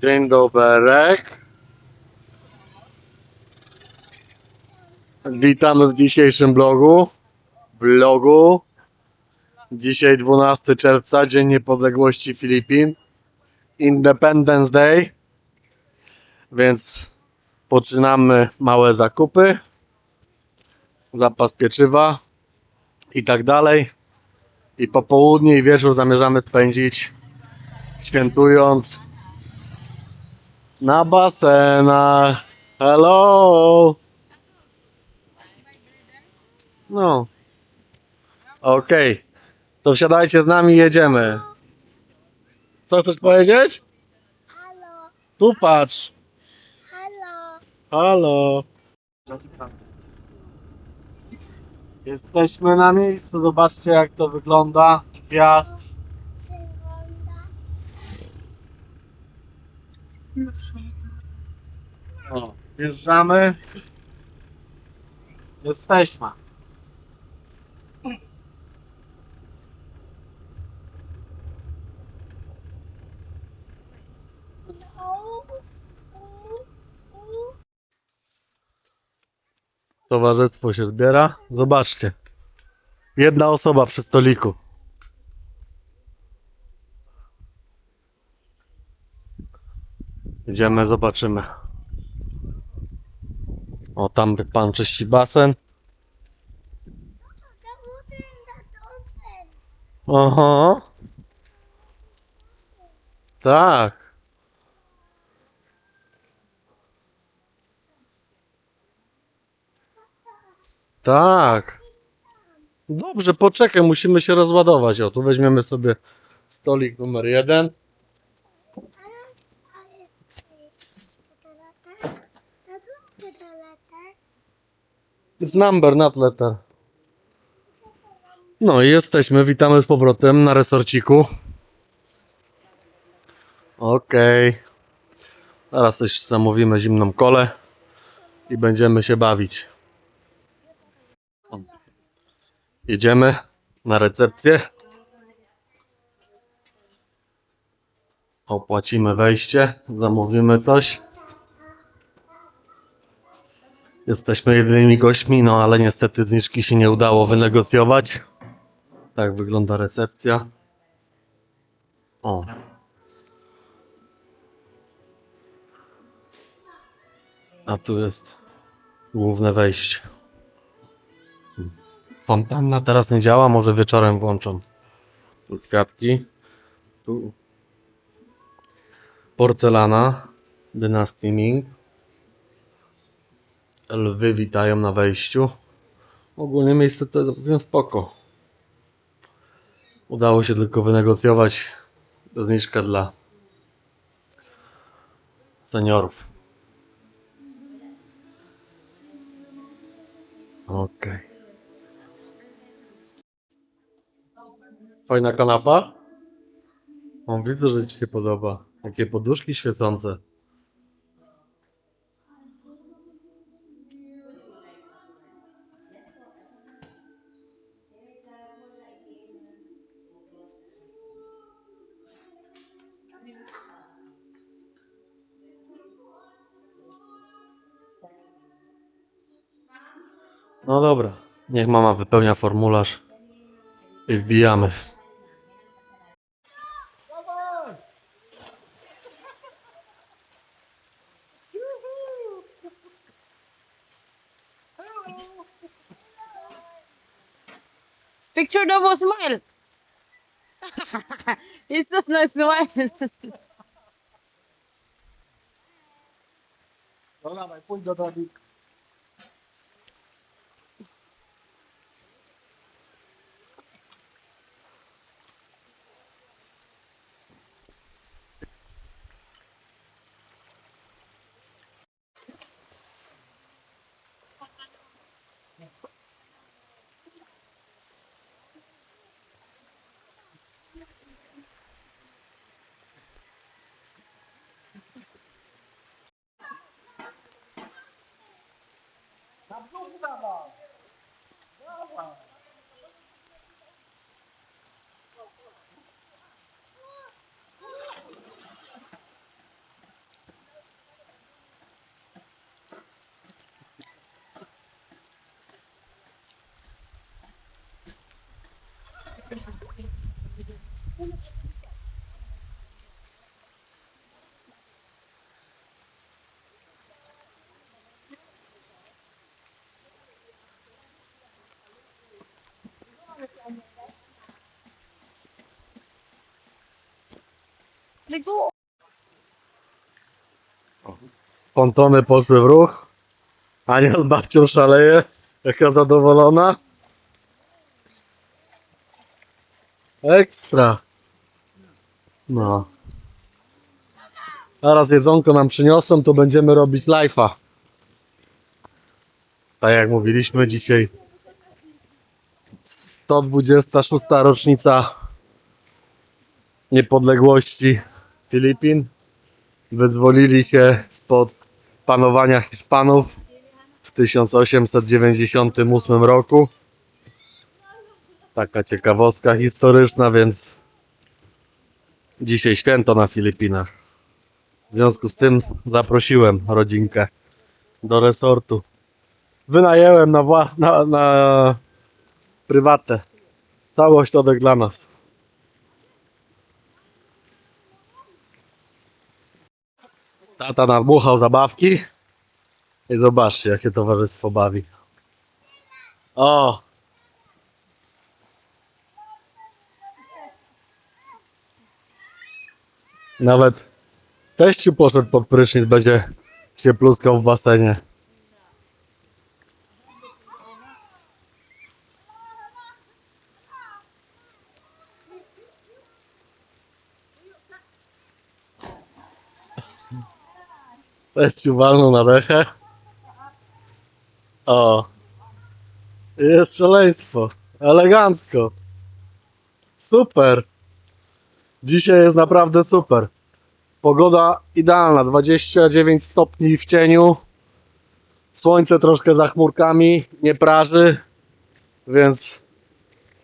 Dzień doberek. Witamy w dzisiejszym blogu. Vlogu. Dzisiaj 12 czerwca, Dzień Niepodległości Filipin. Independence Day. Więc poczynamy małe zakupy. Zapas pieczywa i tak dalej. I popołudnie i wieczór zamierzamy spędzić świętując na basenach. Hello! No. Okej. To wsiadajcie z nami i jedziemy. Co chcesz powiedzieć? Halo, Tu patrz. halo. Halo. Jesteśmy na miejscu. Zobaczcie jak to wygląda. Gwiazd. Wjeżdżamy. Jesteśmy. Towarzystwo się zbiera. Zobaczcie. Jedna osoba przy stoliku. Idziemy, zobaczymy. O, tam pan czyści basen. Aha. Tak. Tak. Dobrze, poczekaj, musimy się rozładować. O, tu weźmiemy sobie stolik numer jeden. Ale to letter. To to letter. It's number, not letter. No i jesteśmy, witamy z powrotem na resorciku. Okej. Teraz coś zamówimy zimną kolę i będziemy się bawić. Jedziemy na recepcję. Opłacimy wejście, zamówimy coś. Jesteśmy jedynymi gośćmi, no ale niestety zniżki się nie udało wynegocjować. Tak wygląda recepcja. O. A tu jest główne wejście. Fontanna teraz nie działa, może wieczorem włączą. Tu kwiatki. Tu porcelana. Dynasty Ming. Lwy witają na wejściu. Ogólnie miejsce to całkiem spoko. Udało się tylko wynegocjować zniżkę dla seniorów. Okej. Fajna kanapa? O, widzę, że Ci się podoba. Jakie poduszki świecące. No dobra, niech mama wypełnia formularz i wbijamy. Picture daw mo, smile. It's just not smile. Dobra, pójdź do tabi. Tá bunda, mano. Não. Pontony poszły w ruch. Ania z babcią szaleje. Jaka zadowolona. Ekstra. No. Zaraz jedzonko nam przyniosą, to będziemy robić live'a. Tak jak mówiliśmy dzisiaj 126 rocznica niepodległości Filipin. Wyzwolili się spod panowania Hiszpanów w 1898 roku. Taka ciekawostka historyczna, więc dzisiaj święto na Filipinach. W związku z tym zaprosiłem rodzinkę do resortu. Wynajęłem na włas na, na prywatę. Cały ośrodek dla nas. Tata nadmuchał zabawki. I zobaczcie, jakie towarzystwo bawi. O! Nawet teściu poszedł pod prysznic, będzie się pluskał w basenie. Teściu walnął na dechę. O! Jest szaleństwo. Elegancko. Super. Dzisiaj jest naprawdę super. Pogoda idealna. 29 stopni w cieniu. Słońce troszkę za chmurkami. Nie praży. Więc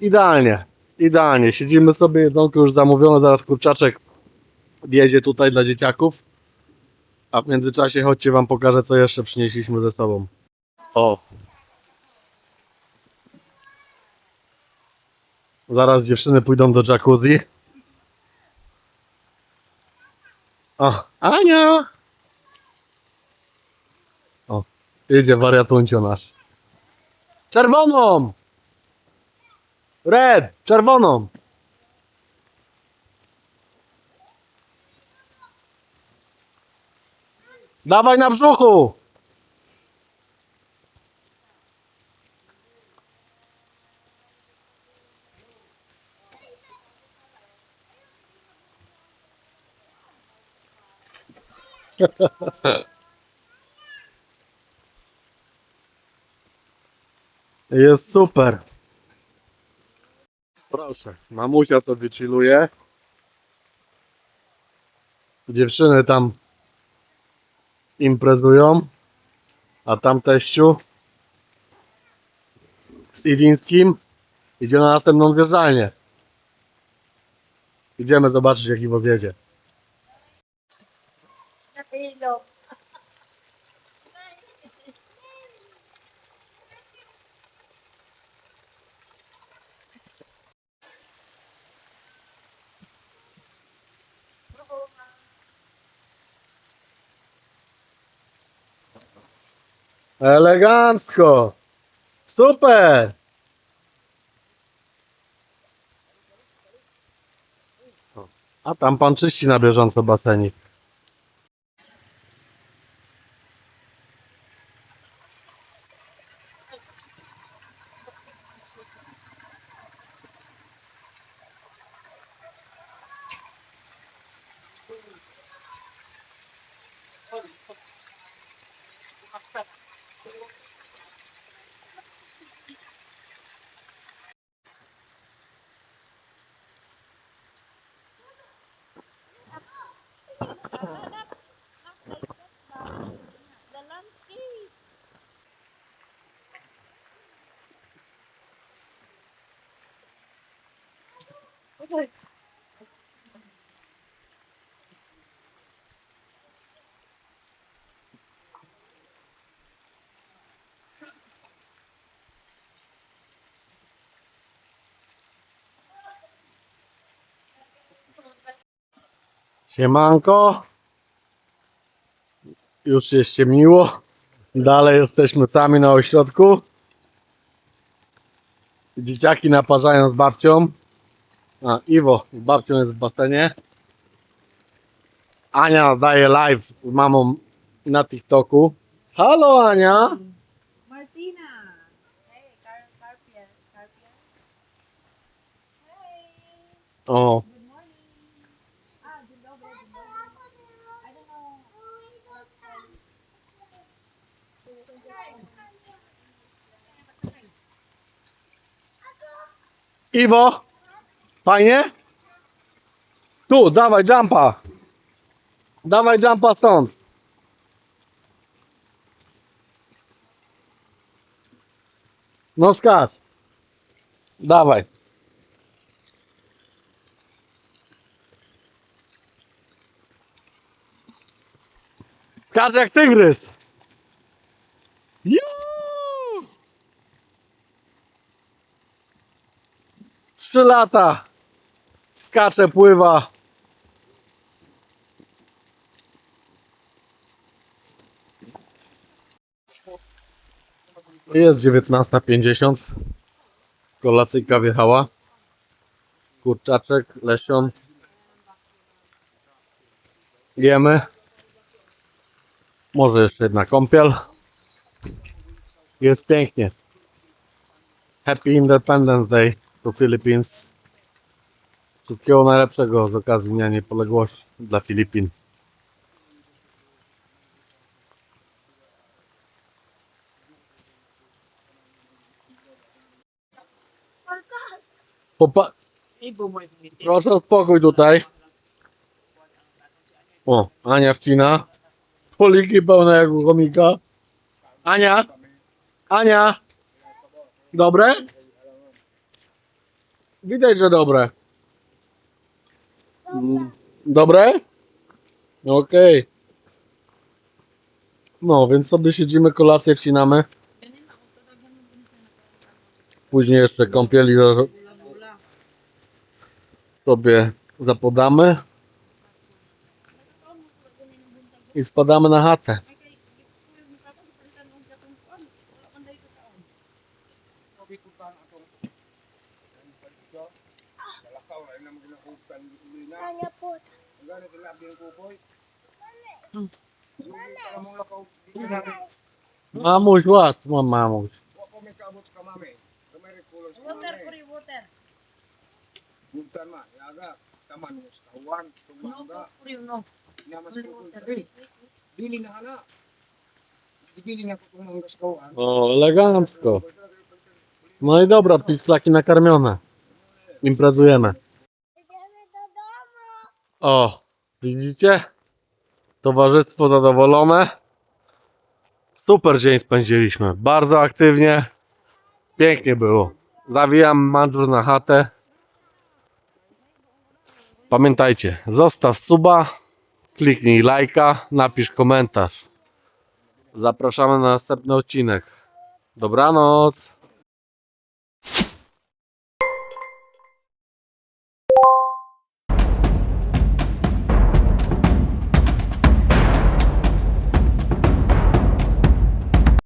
idealnie. Idealnie. Siedzimy sobie. Jedzonko już zamówione. Zaraz kurczaczek wjedzie tutaj dla dzieciaków. A w międzyczasie chodźcie wam pokażę co jeszcze przynieśliśmy ze sobą. O. Zaraz dziewczyny pójdą do jacuzzi. O, Ania! O, idzie wariatuncio nasz. Czerwoną! Red! Czerwoną! Dawaj na brzuchu! Jest super. Proszę, mamusia sobie chilluje. Dziewczyny tam imprezują, a tam teściu z Ilińskim idzie na następną zjeżdżalnię. Idziemy zobaczyć jaki woz jedzie. Elegancko! Super! A tam pan czyści na bieżąco basenik. Siemanko. Już się ściemniło. Dalej jesteśmy sami na ośrodku. Dzieciaki naparzają z babcią. A, Iwo z babcią jest w basenie. Ania daje live z mamą na TikToku. Halo Ania. Martina. Hey, Car Carpia. Carpia. Hey. O, Good morning. Ah, dzień dobry, dzień dobry. I don't know. Iwo. Fajnie? Tu, dawaj jumpa. Dawaj jumpa stąd. No skacz. Dawaj. Skacz jak tygrys. Juuu! Trzy lata. Skacze, pływa. Jest 19.50. Kolacyjka wjechała. Kurczaczek, lesion. Jemy. Może jeszcze jedna kąpiel. Jest pięknie. Happy Independence Day to Philippines. Wszystkiego najlepszego z okazji Dnia Niepodległości dla Filipin. Popa Proszę o spokój tutaj. O, Ania wcina. Poliki pełne jak u chomika. Ania! Ania! Dobre? Widać, że dobre. Dobre? Okej. No, więc sobie siedzimy, kolację wcinamy. Później jeszcze kąpieli za- sobie zapodamy. I spadamy na chatę. Mamuś, ład, mam mamuś. Water, puri, water. No, po, puri, no. Puri, water. Dili na hala. Dili na kung mga kaskawan. O, elegancko. No i dobra, pislaki nakarmione. Imprezujemy. Idziemy do domu. O, widzicie? Towarzystwo zadowolone. Super dzień spędziliśmy. Bardzo aktywnie. Pięknie było. Zawijam mandżur na chatę. Pamiętajcie, zostaw suba, kliknij lajka, napisz komentarz. Zapraszamy na następny odcinek. Dobranoc.